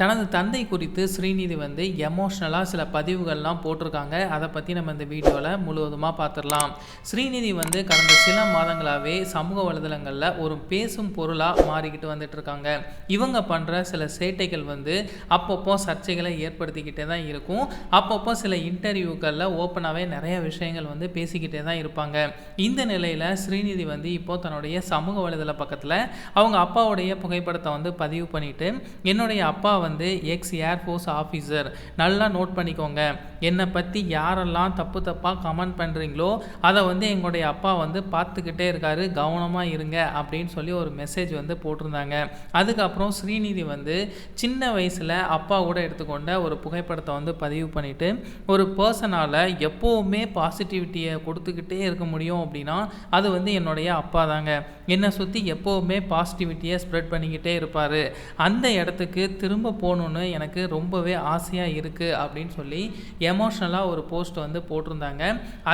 தனது தந்தை குறித்து ஸ்ரீநிதி வந்து எமோஷ்னலாக சில பதிவுகள்லாம் போட்டிருக்காங்க. அதை பற்றி நம்ம இந்த வீடியோவில் முழுவதுமாக பார்த்துடலாம். ஸ்ரீநிதி வந்து கடந்த சில மாதங்களாகவே சமூக வலைதளங்களில் ஒரு பேசும் பொருளாக மாறிக்கிட்டு வந்துட்டு இருக்காங்க. இவங்க பண்ணுற சில சேட்டைகள் வந்து அப்பப்போ சர்ச்சைகளை ஏற்படுத்திக்கிட்டே தான் இருக்கும். அப்பப்போ சில இன்டர்வியூக்களில் ஓப்பனாகவே நிறைய விஷயங்கள் வந்து பேசிக்கிட்டே தான் இருப்பாங்க. இந்த நிலையில் ஸ்ரீநிதி வந்து இப்போ தன்னுடைய சமூக வலைதள பக்கத்தில் அவங்க அப்பாவுடைய புகைப்படத்தை வந்து பதிவு பண்ணிட்டு என்னுடைய அப்பா வந்து எக்ஸ் ஏர்ஃபோர்ஸ் ஆஃபீஸர் நல்லா நோட் பண்ணிக்கோங்க. என்னை பற்றி யாரெல்லாம் தப்பு தப்பாக கமெண்ட் பண்ணுறீங்களோ அதை வந்து எங்களுடைய அப்பா வந்து பார்த்துக்கிட்டே இருக்காரு. கவனமாக இருங்க அப்படின்னு சொல்லி ஒரு மெசேஜ் வந்து போட்டிருந்தாங்க. அதுக்கப்புறம் ஸ்ரீநிதி வந்து சின்ன வயசில் அப்பா கூட எடுத்துக்கொண்ட ஒரு புகைப்படத்தை வந்து பதிவு பண்ணிவிட்டு ஒரு பர்சனால் எப்போவுமே பாசிட்டிவிட்டியை கொடுத்துக்கிட்டே இருக்க முடியும் அப்படின்னா அது வந்து என்னுடைய அப்பா தாங்க. என்னை சுற்றி எப்போவுமே பாசிட்டிவிட்டியை ஸ்ப்ரெட் பண்ணிக்கிட்டே இருப்பார். அந்த இடத்துக்கு திரும்ப போகணுன்னு எனக்கு ரொம்பவே ஆசையாக இருக்குது அப்படின்னு சொல்லி எமோஷ்னலாக ஒரு போஸ்ட் வந்து போட்டிருந்தாங்க.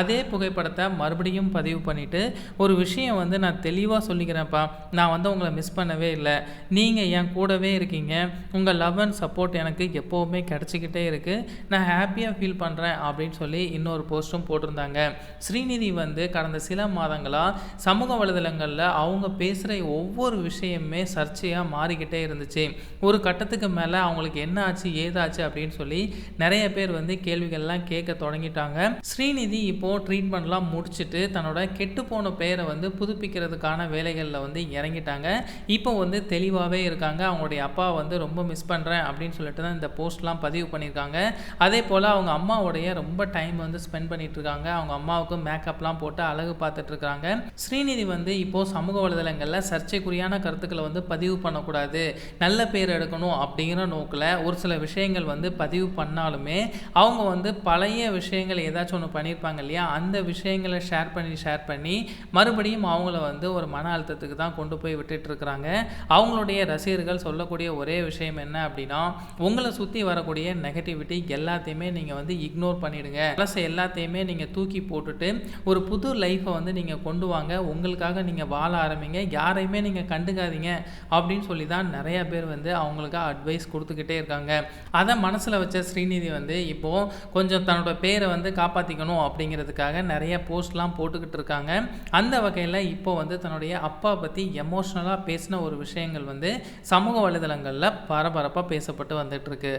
அதே புகைப்படத்தை மறுபடியும் பதிவு பண்ணிவிட்டு ஒரு விஷயம் வந்து நான் தெளிவாக சொல்லிக்கிறேன்ப்பா. நான் வந்து உங்களை மிஸ் பண்ணவே இல்லை. நீங்கள் என் கூடவே இருக்கீங்க. உங்கள் லவ் அண்ட் சப்போர்ட் எனக்கு எப்போவுமே கிடச்சிக்கிட்டே இருக்குது நான் ஹாப்பியாக ஃபீல் பண்ணுறேன் அப்படின்னு சொல்லி இன்னொரு போஸ்ட்டும் போட்டிருந்தாங்க. ஸ்ரீநிதி வந்து கடந்த சில மாதங்களாக சமூக வலைதளங்களில் அவங்க பேசுகிற ஒவ்வொரு விஷயமே சர்ச்சையாக மாறிக்கிட்டே இருந்துச்சு. ஒரு கட்டத்துக்கு மேலே அவங்களுக்கு என்ன ஆச்சு ஏதாச்சு அப்படின்னு சொல்லி நிறைய பேர் வந்து கேள்விகள்லாம் கேட்க தொடங்கிட்டாங்க. ஸ்ரீநிதி இப்போது ட்ரீட்மெண்ட்லாம் முடிச்சுட்டு தன்னோட கெட்டு போன பெயரை வந்து புதுப்பிக்கிறதுக்கான வேலைகளில் வந்து இறங்கிட்டாங்க. இப்போ வந்து தெளிவாகவே இருக்காங்க. அவங்களுடைய அப்பா வந்து ரொம்ப மிஸ் பண்ணுறேன் அப்படின்னு சொல்லிட்டு தான் இந்த போஸ்ட்லாம் பதிவு பண்ணியிருக்காங்க. அதே போல் அவங்க அம்மாவுடைய ரொம்ப டைம் வந்து ஸ்பெண்ட் பண்ணிட்டு இருக்காங்க. அவங்க அம்மாவுக்கு மேக்கப்லாம் போட்டு அழகு பார்த்துட்டு இருக்காங்க. ஸ்ரீநிதி வந்து இப்போது சமூக வலைதளங்களில் சர்ச்சைக்குரியான கருத்துக்களை வந்து பதிவு பண்ணக்கூடாது. நல்ல பேர் எடுக்கணும் அப்படிங்கிற நோக்கில் ஒரு சில விஷயங்கள் வந்து பதிவு பண்ணாலுமே அவங்க வந்து பழைய விஷயங்கள் ஏதாச்சும் ஒன்று பண்ணியிருப்பாங்க இல்லையா? அந்த விஷயங்களை ஷேர் பண்ணி ஷேர் பண்ணி மறுபடியும் அவங்கள வந்து ஒரு மன அழுத்தத்துக்கு தான் கொண்டு போய் விட்டுட்டு இருக்கிறாங்க. அவங்களுடைய ரசிகர்கள் சொல்லக்கூடிய ஒரே விஷயம் என்ன அப்படின்னா உங்களை சுற்றி வரக்கூடிய நெகட்டிவிட்டி எல்லாத்தையுமே நீங்கள் வந்து இக்னோர் பண்ணிவிடுங்க ப்ளஸ் எல்லாத்தையுமே நீங்கள் தூக்கி போட்டுட்டு ஒரு புது லைஃப்பை வந்து நீங்கள் கொண்டு வாங்க. உங்களுக்காக நீங்கள் வாழ ஆரம்பிங்க. யாரையுமே நீங்கள் கண்டுக்காதீங்க அப்படின்னு சொல்லி தான் நிறையா பேர் வந்து அவங்களுக்கு அட்வைஸ் கொடுத்துக்கிட்டே இருக்காங்க. அதை மனசில் வச்ச ஸ்ரீநிதி வந்து இப்போது கொஞ்சம் தன்னோட பேரை வந்து காப்பாற்றிக்கணும் அப்படிங்கிறதுக்காக நிறைய போஸ்ட்லாம் போட்டுக்கிட்டு இருக்காங்க. அந்த வகையில் இப்போ வந்து தன்னுடைய அப்பா பற்றி எமோஷ்னலாக பேசின ஒரு விஷயங்கள் வந்து சமூக வலைதளங்களில் பரபரப்பாக பேசப்பட்டு வந்துட்டுருக்கு